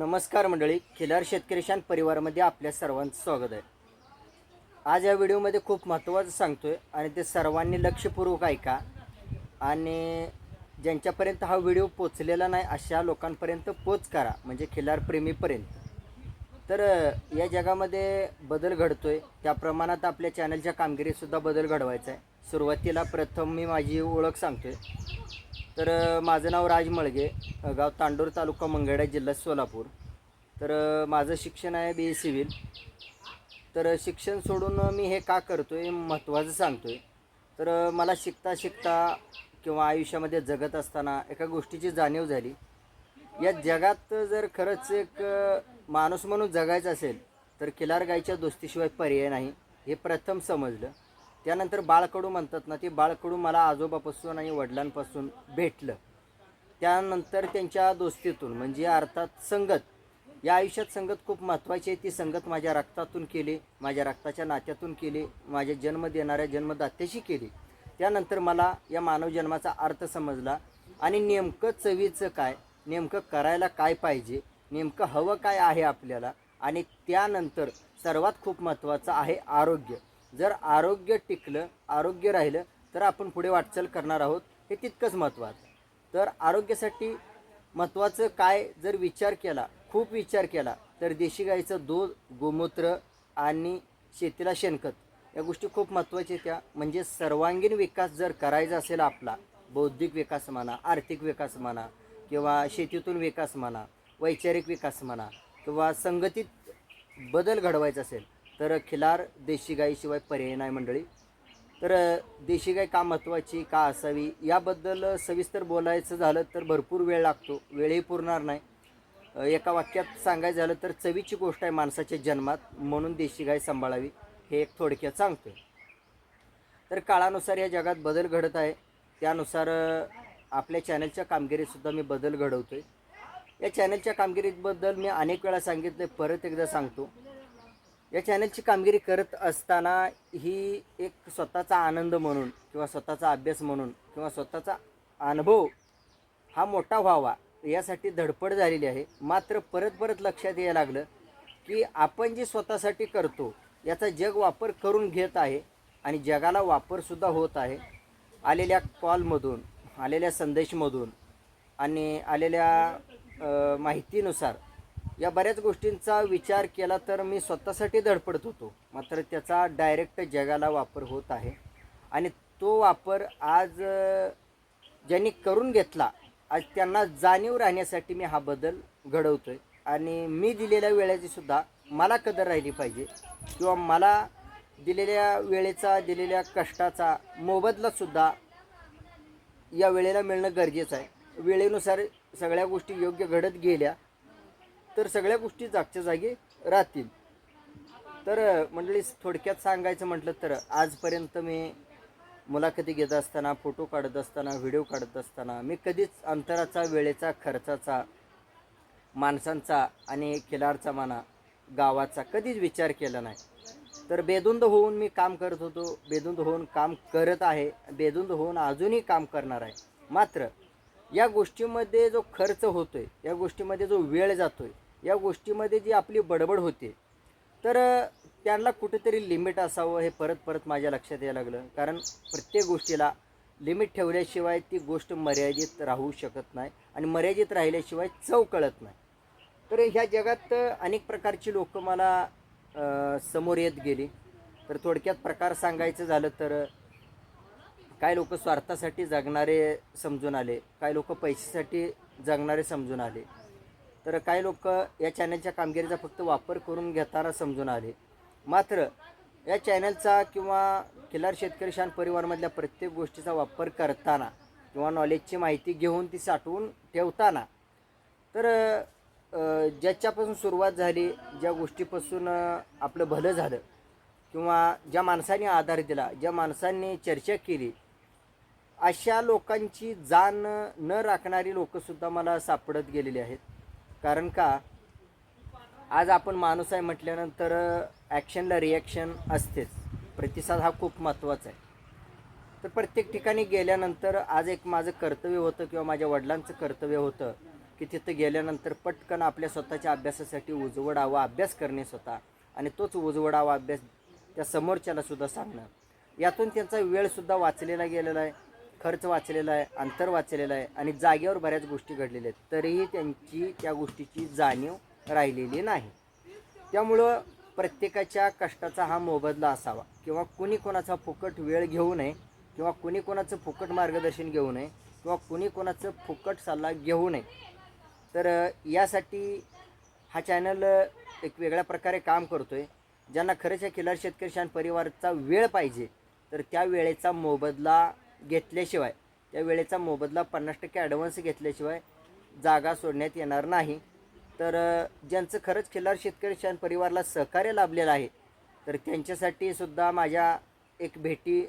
नमस्कार मंडळी खिलार शेतकरी शान परिवारामध्ये आपल्या सर्वांचं स्वागत आहे. आज या व्हिडिओमध्ये खूप महत्त्वाचं सांगतो आहे आणि ते सर्वांनी लक्षपूर्वक ऐका. आणि ज्यांच्यापर्यंत हा व्हिडिओ पोचलेला नाही अशा लोकांपर्यंत पोच करा म्हणजे खिलार प्रेमीपर्यंत. तर या जगामध्ये बदल घडतो आहे त्या प्रमाणात आपल्या चॅनलच्या कामगिरीसुद्धा बदल घडवायचा आहे. सुरुवातीला प्रथम मी माझी ओळख सांगतो आहे तर माझं नाव राज मळगे गाव तांडूर तालुका मंगळा जिल्हा सोलापूर. तर माझं शिक्षण आहे बी ए सिव्हिल. तर शिक्षण सोडून मी हे का करतो आहे महत्त्वाचं सांगतो आहे तर मला शिकता शिकता किंवा आयुष्यामध्ये जगत असताना एका गोष्टीची जाणीव झाली. या जगात जर खरंच एक माणूस म्हणून जगायचं असेल तर किलार गायच्या दोस्तीशिवाय पर्याय नाही हे प्रथम समजलं. त्यानंतर बाळकडू म्हणतात ना ते बाळकडू मला आजोबापासून आणि वडिलांपासून भेटलं. त्यानंतर त्यांच्या दोस्तीतून म्हणजे अर्थात संगत. या आयुष्यात संगत खूप महत्त्वाची आहे. ती संगत माझ्या रक्तातून केली माझ्या रक्ताच्या नात्यातून केली माझ्या जन्म देणाऱ्या जन्मदात्याशी केली. त्यानंतर मला या मानव जन्माचा अर्थ समजला. आणि नेमकं चवीचं काय नेमकं करायला काय पाहिजे नेमकं हवं काय आहे आपल्याला आणि त्यानंतर सर्वात खूप महत्त्वाचं आहे आरोग्य. जर आरोग्य टिकलं आरोग्य राहिलं तर आपण पुढे वाटचाल करणार आहोत. हे तितकंच महत्त्वाचं आहे. तर आरोग्यासाठी महत्त्वाचं काय? जर विचार केला खूप विचार केला तर देशी गाईचं दूध गोमूत्र आणि शेतीला शेणखत या गोष्टी खूप महत्त्वाच्या त्या. म्हणजे सर्वांगीण विकास जर करायचा असेल आपला बौद्धिक विकास म्हणा आर्थिक विकास म्हणा किंवा शेतीतून विकास म्हणा वैचारिक विकास म्हणा किंवा संगतीत बदल घडवायचा असेल तर खिलार देशी गाईशिवाय पर्याय नाही मंडळी. तर देशी गाय का महत्त्वाची का असावी याबद्दल सविस्तर बोलायचं झालं तर भरपूर वेळ लागतो वेळही पुरणार नाही. एका वाक्यात सांगायचं झालं तर चवीची गोष्ट आहे माणसाच्या जन्मात म्हणून देशी गाय सांभाळावी हे एक थोडक्यात सांगतोय. तर काळानुसार या जगात बदल घडत आहे. त्यानुसार आपल्या चॅनलच्या कामगिरीतसुद्धा मी बदल घडवतोय. या चॅनलच्या कामगिरीबद्दल मी अनेक वेळा सांगितलं परत एकदा सांगतो. या चॅनलची कामगिरी करत असताना ही एक स्वतःचा आनंद म्हणून किंवा स्वतःचा अभ्यास म्हणून किंवा स्वतःचा अनुभव हा मोठा व्हावा यासाठी धडपड झालेली आहे. मात्र परत परत लक्षात यायला लागलं की आपण जे स्वतःसाठी करतो याचा जग वापर करून घेत आहे आणि जगाला वापरसुद्धा होत आहे. आलेल्या कॉलमधून आलेल्या संदेशमधून आणि आलेल्या माहितीनुसार या बऱ्याच गोष्टींचा विचार केला तर मी स्वतःसाठी धडपडत होतो. मात्र त्याचा डायरेक्ट जगाला वापर होत आहे. आणि तो वापर आज ज्यांनी करून घेतला आज त्यांना जाणीव राहण्यासाठी मी हा बदल घडवतो आहे आणि मी दिलेल्या वेळेची सुद्धा मला कदर राहिली पाहिजे. किंवा मला दिलेल्या वेळेचा दिलेल्या कष्टाचा मोबदलासुद्धा या वेळेला मिळणं गरजेचं आहे. वेळेनुसार सगळ्या गोष्टी योग्य घडत गेल्या. तर सगळ्या गोष्टी जागच्या जागी राहतील. तर मंडळी थोडक्यात सांगायचं म्हटलं तर आजपर्यंत मी मुलाखती घेत असताना फोटो काढत असताना व्हिडिओ काढत असताना मी कधीच अंतराचा वेळेचा खर्चाचा माणसांचा आणि खिलारचा म्हणा गावाचा कधीच विचार केला नाही. तर बेदुंद होऊन मी काम करत होतो बेदुंद होऊन काम करत आहे बेदुंद होऊन अजूनही काम करणार आहे. मात्र या गोष्टीमध्ये जो खर्च होतोय या गोष्टीमध्ये जो वेळ जातोय या गोष्टीमध्ये जी आपली बडबड होते तर त्यांना कुठेतरी लिमिट असावं हे परत परत माझ्या लक्षात यायला लागलं. कारण प्रत्येक गोष्टीला लिमिट ठेवल्याशिवाय ती गोष्ट मर्यादित राहू शकत नाही आणि मर्यादित राहिल्याशिवाय चव कळत नाही. तर ह्या जगात अनेक प्रकारची लोक मला समोर येत गेली. तर थोडक्यात प्रकार सांगायचं झालं तर काही लोक स्वार्थासाठी जगणारे समजून आले काही लोक पैशासाठी जगणारे समजून आले. तर काही लोक या चॅनलच्या कामगिरीचा फक्त वापर करून घेताना समजून आले. मात्र या चॅनलचा किंवा खिलार शेतकरी शान परिवारमधल्या प्रत्येक गोष्टीचा वापर करताना किंवा नॉलेजची माहिती घेऊन ती साठवून ठेवताना तर ज्याच्यापासून सुरुवात झाली ज्या गोष्टीपासून आपलं भलं झालं किंवा ज्या माणसाने आधार दिला ज्या माणसांनी चर्चा केली अशा लोकांची जाण न राखणारी लोकंसुद्धा मला सापडत गेलेली आहेत. कारण का? आज आपण माणूस आहे म्हटल्यानंतर ॲक्शनला रिॲक्शन असतेच. प्रतिसाद हा खूप महत्त्वाचा आहे. तर प्रत्येक ठिकाणी गेल्यानंतर आज एक माझं कर्तव्य होतं किंवा माझ्या वडिलांचं कर्तव्य होतं की तिथं गेल्यानंतर पटकन आपल्या स्वतःच्या अभ्यासासाठी उजवडावा अभ्यास करणे स्वतः आणि तोच उजवडावा अभ्यास त्या समोरच्यालासुद्धा सांगणं. यातून त्यांचा वेळसुद्धा वाचलेला गेलेला आहे. खर्च वाचलेला आहे अंतर वाचलेलं आहे आणि जागेवर बऱ्याच गोष्टी घडलेल्या आहेत. तरीही त्यांची त्या गोष्टीची जाणीव राहिलेली नाही. त्यामुळं प्रत्येकाच्या कष्टाचा हा मोबदला असावा. किंवा कुणी कोणाचा फुकट वेळ घेऊ नये किंवा कुणी कोणाचं फुकट मार्गदर्शन घेऊ नये किंवा कुणी कोणाचं फुकट सल्ला घेऊ नये. तर यासाठी हा चॅनल एक वेगळ्या प्रकारे काम करतो आहे ज्यांना खरंच या खिलार शेतकरी परिवाराचा वेळ पाहिजे तर त्या वेळेचा मोबदला घेतल्याशिवाय त्या वेळेचा मोबदला पन्नास टक्के ॲडव्हान्स घेतल्याशिवाय जागा सोडण्यात येणार नाही. तर ज्यांचं खरंच खिल्लार शेतकरी शान परिवाराला सहकार्य लाभलेलं आहे तर त्यांच्यासाठी सुद्धा माझ्या एक भेटी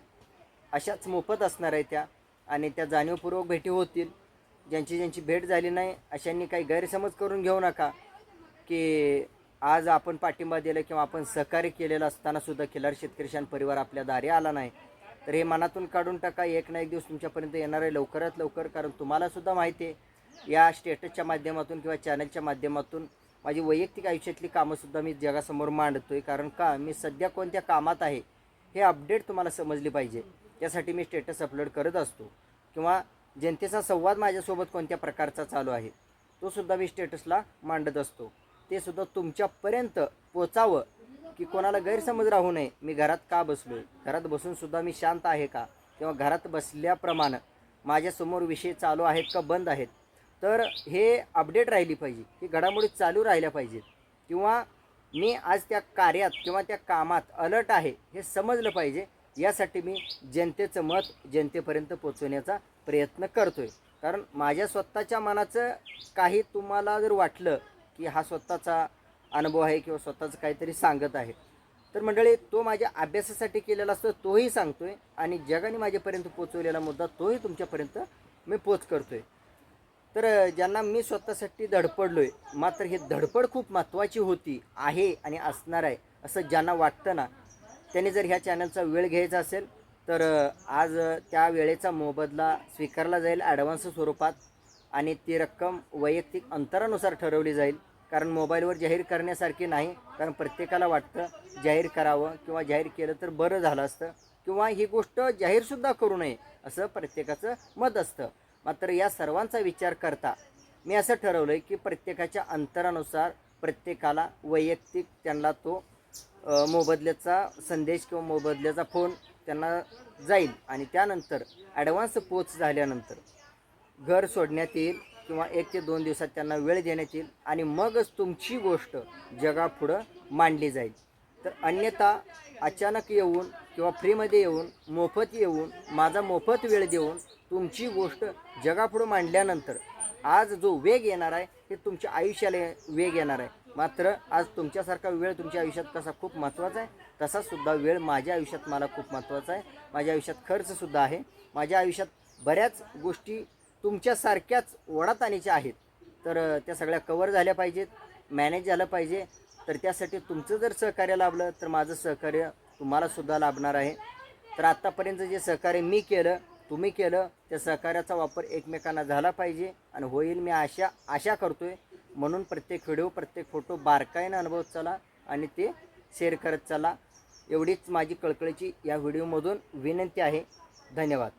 अशाच मोफत असणार आहे त्या आणि त्या जाणीवपूर्वक भेटी होतील. ज्यांची ज्यांची भेट झाली नाही अशांनी काही गैरसमज करून घेऊ नका की आज आपण पाठिंबा दिला किंवा आपण सहकार्य केलेलं असताना सुद्धा खिलार शेतकरी शान परिवार आपल्या दारी आला नाही. तर हे मनातून काढून टाका. एक ना एक दिवस तुमच्यापर्यंत येणार आहे लवकरात लवकर. कारण तुम्हाला सुद्धा माहिती आहे या स्टेटसच्या माध्यमातून किंवा चॅनलच्या माध्यमातून माझी वैयक्तिक आयुष्यातली कामंसुद्धा मी जगासमोर मांडतो आहे कारण का मी सध्या कोणत्या कामात आहे हे अपडेट तुम्हाला समजली पाहिजे. त्यासाठी मी स्टेटस अपलोड करत असतो. किंवा जनतेचा संवाद माझ्यासोबत कोणत्या प्रकारचा चालू आहे तोसुद्धा मी स्टेटसला मांडत असतो. ते सुद्धा तुमच्यापर्यंत पोचावं की कोणाला गैरसमज राहू नये मी घरात का बसलो आहे घरात बसून सुद्धा मी शांत आहे का? किंवा घरात बसल्याप्रमाणे माझ्यासमोर विषय चालू आहेत का बंद आहेत? तर हे अपडेट राहिली पाहिजे ही घडामोडी चालू राहिल्या पाहिजेत. किंवा मी आज त्या कार्यात किंवा त्या कामात अलर्ट आहे हे समजलं पाहिजे. यासाठी मी जनतेचं मत जनतेपर्यंत पोचवण्याचा प्रयत्न करतोय. कारण माझ्या स्वतःच्या मनाचं काही तुम्हाला जर वाटलं की हा स्वतःचा अनुभव आहे किंवा स्वतःचं काहीतरी सांगत आहे. तर मंडळी तो माझ्या अभ्यासासाठी केलेला असतो तोही सांगतो आहे आणि जगाने माझ्यापर्यंत पोचवलेला मुद्दा तोही तुमच्यापर्यंत मी पोच करतो आहे तर ज्यांना मी स्वतःसाठी धडपडलो आहे मात्र हे धडपड खूप महत्त्वाची होती आहे आणि असणार आहे असं ज्यांना वाटतं ना त्यांनी जर ह्या चॅनलचा वेळ घ्यायचा असेल तर आज त्या वेळेचा मोबदला स्वीकारला जाईल ॲडव्हान्स स्वरूपात आणि ती रक्कम वैयक्तिक अंतरानुसार ठरवली जाईल. कारण मोबाईलवर जाहीर करण्यासारखी नाही. कारण प्रत्येकाला वाटतं जाहीर करावं किंवा जाहीर केलं तर बरं झालं असतं किंवा ही गोष्ट जाहीरसुद्धा करू नये असं प्रत्येकाचं मत असतं. मात्र या सर्वांचा विचार करता मी असं ठरवलं आहे की प्रत्येकाच्या अंतरानुसार प्रत्येकाला वैयक्तिक त्यांना तो मोबदल्याचा संदेश किंवा मोबदल्याचा फोन त्यांना जाईल आणि त्यानंतर ॲडव्हान्स पोच झाल्यानंतर घर सोडण्यात येईल. किंवा एक ते दोन दिवसात त्यांना वेळ देण्यात येईल आणि मगच तुमची गोष्ट जगापुढं मांडली जाईल. तर अन्यथा अचानक येऊन किंवा फ्रीमध्ये येऊन मोफत येऊन माझा मोफत वेळ देऊन तुमची गोष्ट जगापुढं मांडल्यानंतर आज जो वेग येणार आहे हे तुमच्या आयुष्याला वेग येणार आहे. मात्र आज तुमच्यासारखा वेळ तुमच्या आयुष्यात कसा खूप महत्त्वाचा आहे तसासुद्धा वेळ माझ्या आयुष्यात मला खूप महत्त्वाचा आहे. माझ्या आयुष्यात खर्चसुद्धा आहे. माझ्या आयुष्यात बऱ्याच गोष्टी तुमच्यासारख्याच ओढाताणीच्या आहेत. तर त्या सगळ्या कवर झाल्या पाहिजेत मॅनेज झालं पाहिजे. तर त्यासाठी तुमचं जर सहकार्य लाभलं तर माझं सहकार्य तुम्हालासुद्धा लाभणार आहे. तर आत्तापर्यंत जे सहकार्य मी केलं तुम्ही केलं त्या सहकार्याचा वापर एकमेकांना झाला पाहिजे आणि होईल मी आशा आशा करतो आहे म्हणून प्रत्येक व्हिडिओ प्रत्येक फोटो बारकाईनं अनुभवत चला आणि ते शेअर करत चला. एवढीच माझी कळकळीची या व्हिडिओमधून विनंती आहे. धन्यवाद.